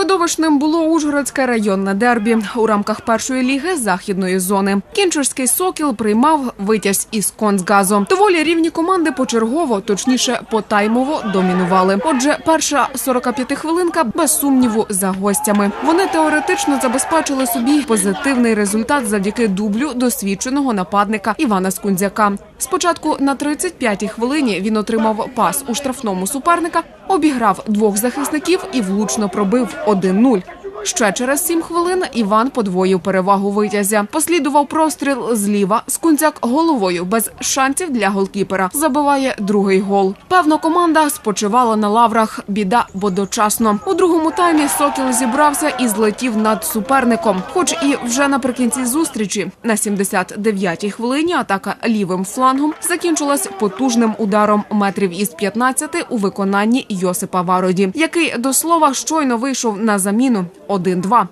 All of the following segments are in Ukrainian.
Видовищним було Ужгородське районне дербі у рамках першої ліги західної зони. Кінчурський сокіл приймав витязь із Концгазу. Доволі рівні команди почергово, точніше потаймово домінували. Отже, перша 45 хвилинка без сумніву за гостями. Вони теоретично забезпечили собі позитивний результат завдяки дублю досвідченого нападника Івана Скунзяка. Спочатку на 35-й хвилині він отримав пас у штрафному суперника, обіграв двох захисників і влучно пробив 1-0. Ще через сім хвилин Іван подвоїв перевагу витязя. Послідував простріл зліва. Скунцяк головою без шансів для голкіпера. Забиває другий гол. Певно, команда спочивала на лаврах. Біда, бо дочасно. У другому таймі Сокіл зібрався і злетів над суперником. Хоч і вже наприкінці зустрічі на 79-й хвилині атака лівим флангом закінчилась потужним ударом метрів із 15 у виконанні Йосипа Вароді, який до слова щойно вийшов на заміну 1-2.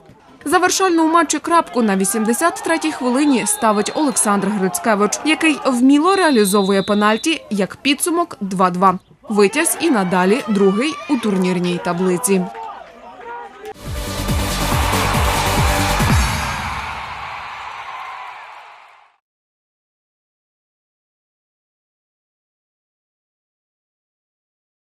Завершальну у матчі крапку на 83-й хвилині ставить Олександр Грицькевич, який вміло реалізовує пенальті як підсумок 2-2. Витязь і надалі другий у турнірній таблиці.